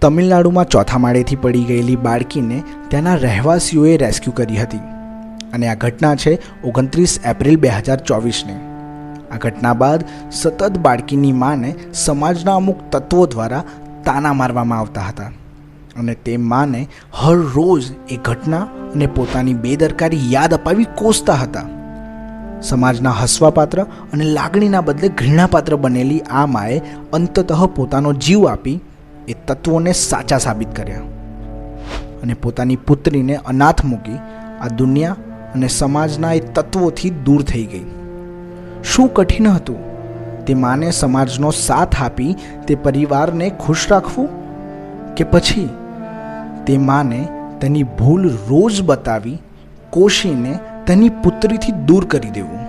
તમિલનાડુમાં ચોથા માળેથી પડી ગયેલી બાળકીને ત્યાંના રહેવાસીઓએ રેસ્ક્યુ કરી હતી. અને આ ઘટના છે ઓગણત્રીસ એપ્રિલ બે હજાર ચોવીસની. આ ઘટના બાદ સતત બાળકીની માને સમાજના અમુક તત્વો દ્વારા તાના મારવામાં આવતા હતા. અને તે માને હર રોજ એ ઘટના અને પોતાની બેદરકારી યાદ અપાવી કોસતા હતા. સમાજના હસવાપાત્ર અને લાગણીના બદલે ઘૃણાપાત્ર બનેલી આ માએ અંતતઃ પોતાનો જીવ આપી એ તત્વોને સાચા સાબિત કર્યા. અને પોતાની પુત્રીને અનાથ મૂકી આ દુનિયા અને સમાજના એ તત્વોથી દૂર થઈ ગઈ. શું કઠિન હતું? તે માને સમાજનો સાથ આપી તે પરિવારને ખુશ રાખવું? કે પછી તે માને તેની ભૂલ રોજ બતાવી, કોશીને તેની પુત્રીથી દૂર કરી દેવું?